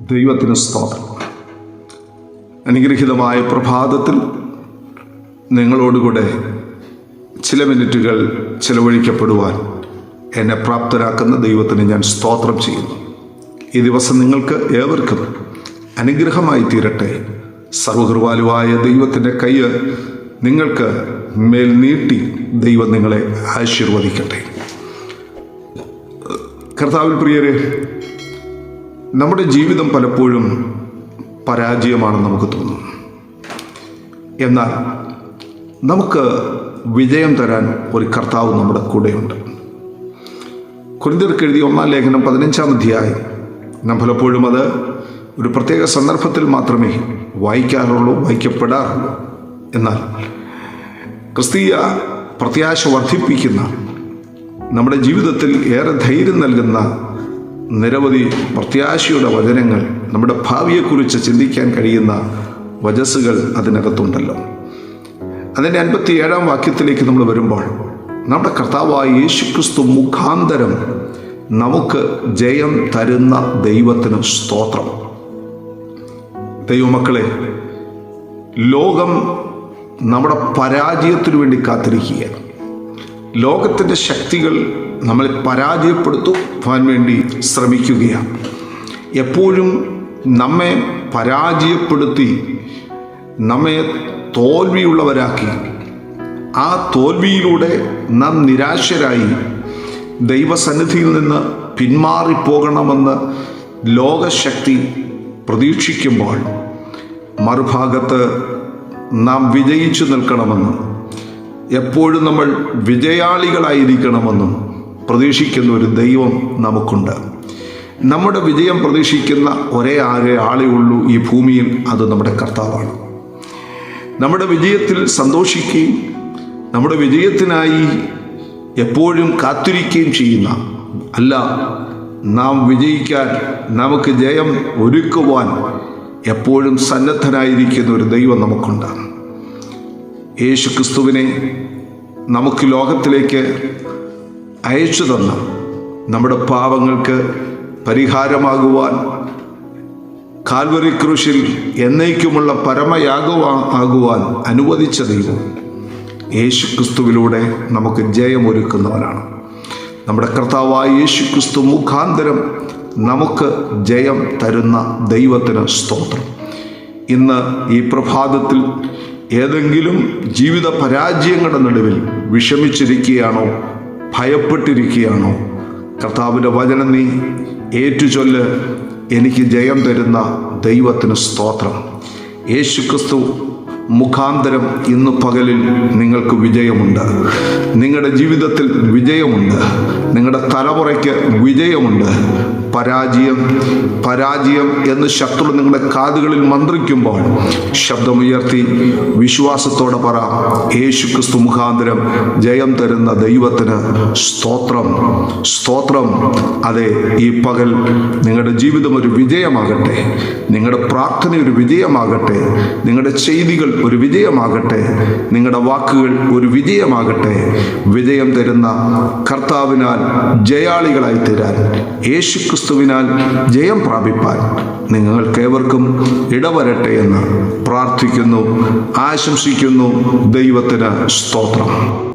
ദൈവത്തിന് സ്തോത്രം. അനുഗ്രഹീതമായ പ്രഭാതത്തിൽ നിങ്ങളോടുകൂടെ ചില മിനിറ്റുകൾ ചിലവഴിക്കപ്പെടുവാൻ എന്നെ പ്രാപ്തരാക്കുന്ന ദൈവത്തിന് ഞാൻ സ്തോത്രം ചെയ്യുന്നു. ഈ ദിവസം നിങ്ങൾക്ക് ഏവർക്കും അനുഗ്രഹമായി തീരട്ടെ. സർവകൃപാലുവായ ദൈവത്തിന്റെ കൈ നിങ്ങൾക്ക് മേൽ നീട്ടി ദൈവം നിങ്ങളെ ആശീർവദിക്കട്ടെ. കർത്താവിൽ പ്രിയരെ നമ്മുടെ ജീവിതം പലപ്പോഴും പരാജയമാണെന്ന് നമുക്ക് തോന്നും. എന്നാൽ നമുക്ക് വിജയം തരാൻ ഒരു കർത്താവ് നമ്മുടെ കൂടെയുണ്ട്. കുരിന്തിർക്ക് എഴുതിയ ഒന്നാം ലേഖനം പതിനഞ്ചാം അധ്യായം. നാം പലപ്പോഴും അത് ഒരു പ്രത്യേക സന്ദർഭത്തിൽ മാത്രമേ വായിക്കാറുള്ളൂ വായിക്കപ്പെടാറുള്ളൂ. എന്നാൽ ക്രിസ്തീയ പ്രത്യാശ വർദ്ധിപ്പിക്കുന്ന നമ്മുടെ ജീവിതത്തിൽ ഏറെ ധൈര്യം നൽകുന്ന നിരവധി പ്രത്യാശയുടെ വചനങ്ങൾ നമ്മുടെ ഭാവിയെക്കുറിച്ച് ചിന്തിക്കാൻ കഴിയുന്ന വചസ്സുകൾ അതിനകത്തുണ്ടല്ലോ. അതിന്റെ അൻപത്തി ഏഴാം വാക്യത്തിലേക്ക് നമ്മൾ വരുമ്പോൾ നമ്മുടെ കർത്താവായ യേശുക്രിസ്തു മുഖാന്തരം നമുക്ക് ജയം തരുന്ന ദൈവത്തിന് സ്തോത്രം. ദൈവമക്കളെ ലോകം നമ്മുടെ പരാജയത്തിനു വേണ്ടി കാത്തിരിക്കുകയാണ്. ലോകത്തിന്റെ ശക്തികൾ നമ്മളെ പരാജയപ്പെടുത്തുവാൻ വേണ്ടി ശ്രമിക്കുകയാണ്. എപ്പോഴും നമ്മെ പരാജയപ്പെടുത്തി നമ്മെ തോൽവിയുള്ളവരാക്കി. ആ തോൽവിയിലൂടെ നാം നിരാശരായി ദൈവസന്നിധിയിൽ നിന്ന് പിന്മാറിപ്പോകണമെന്ന് ലോകശക്തി പ്രതീക്ഷിക്കുമ്പോൾ മറുഭാഗത്ത് നാം വിജയിച്ചു നിൽക്കണമെന്നും എപ്പോഴും നമ്മൾ വിജയാളികളായിരിക്കണമെന്നും പ്രതീക്ഷിക്കുന്ന ഒരു ദൈവം നമുക്കുണ്ട്. നമ്മുടെ വിജയം പ്രതീക്ഷിക്കുന്ന ഒരേ ആകെ ആളേ ഉള്ളൂ ഈ ഭൂമിയിൽ അത് നമ്മുടെ കർത്താവാണ്. നമ്മുടെ വിജയത്തിൽ സന്തോഷിക്കുകയും നമ്മുടെ വിജയത്തിനായി എപ്പോഴും കാത്തിരിക്കുകയും ചെയ്യുന്ന അല്ല നാം വിജയിക്കാൻ നമുക്ക് ജയം ഒരുക്കുവാൻ എപ്പോഴും സന്നദ്ധനായിരിക്കുന്ന ഒരു ദൈവം നമുക്കുണ്ട്. യേശു ക്രിസ്തുവിനെ നമുക്ക് ലോകത്തിലേക്ക് അയച്ചു തന്ന നമ്മുടെ പാപങ്ങൾക്ക് പരിഹാരമാകുവാൻ കാൽവറി ക്രൂശിൽ എന്നേക്കുമുള്ള പരമയാഗവാ ആകുവാൻ അനുവദിച്ച ദൈവം യേശു ക്രിസ്തുവിലൂടെ നമുക്ക് ജയമൊരുക്കുന്നവനാണ്. നമ്മുടെ കർത്താവായ യേശു ക്രിസ്തു മുഖാന്തരം നമുക്ക് ജയം തരുന്ന ദൈവത്തിന് സ്തോത്രം. ഇന്ന് ഈ പ്രഭാതത്തിൽ ഏതെങ്കിലും ജീവിത പരാജയങ്ങളുടെ നടുവിൽ വിഷമിച്ചിരിക്കുകയാണോ? ഭയപ്പെട്ടിരിക്കുകയാണോ? കർത്താവിന്റെ വചനം നീ ഏറ്റുചൊല്ല് എനിക്ക് ജയം തരുന്ന ദൈവത്തിന് സ്തോത്രം. യേശു ക്രിസ്തു മുഖാന്തരം ഇന്ന് പകലിൽ നിങ്ങൾക്ക് വിജയമുണ്ട്. നിങ്ങളുടെ ജീവിതത്തിൽ വിജയമുണ്ട്. നിങ്ങളുടെ തലമുറയ്ക്ക് വിജയമുണ്ട്. പരാജയം പരാജയം എന്ന് ശത്രു നിങ്ങളുടെ കാതുകളിൽ മന്ത്രിക്കുമ്പോൾ ശബ്ദമുയർത്തി വിശ്വാസത്തോടെ പറ യേശു ക്രിസ്തു മുഖാന്തരം ജയം തരുന്ന ദൈവത്തിന് സ്തോത്രം. സ്തോത്രം. അതെ ഈ പകൽ നിങ്ങളുടെ ജീവിതം ഒരു വിജയമാകട്ടെ. നിങ്ങളുടെ പ്രാർത്ഥന ഒരു വിജയമാകട്ടെ. നിങ്ങളുടെ ചെയ്തികൾ ഒരു വിജയമാകട്ടെ നിങ്ങളുടെ വാക്കുകൾ ഒരു വിജയമാകട്ടെ വിജയം തരുന്ന കർത്താവിനാൽ ജയാളികളായി തീരാൻ യേശു ക്രിസ്തുവിനാൽ ജയം പ്രാപിപ്പാൻ നിങ്ങൾക്കേവർക്കും ഇടവരട്ടെ എന്ന് പ്രാർത്ഥിക്കുന്നു ആശംസിക്കുന്നു. ദൈവത്തിന് സ്തോത്രം.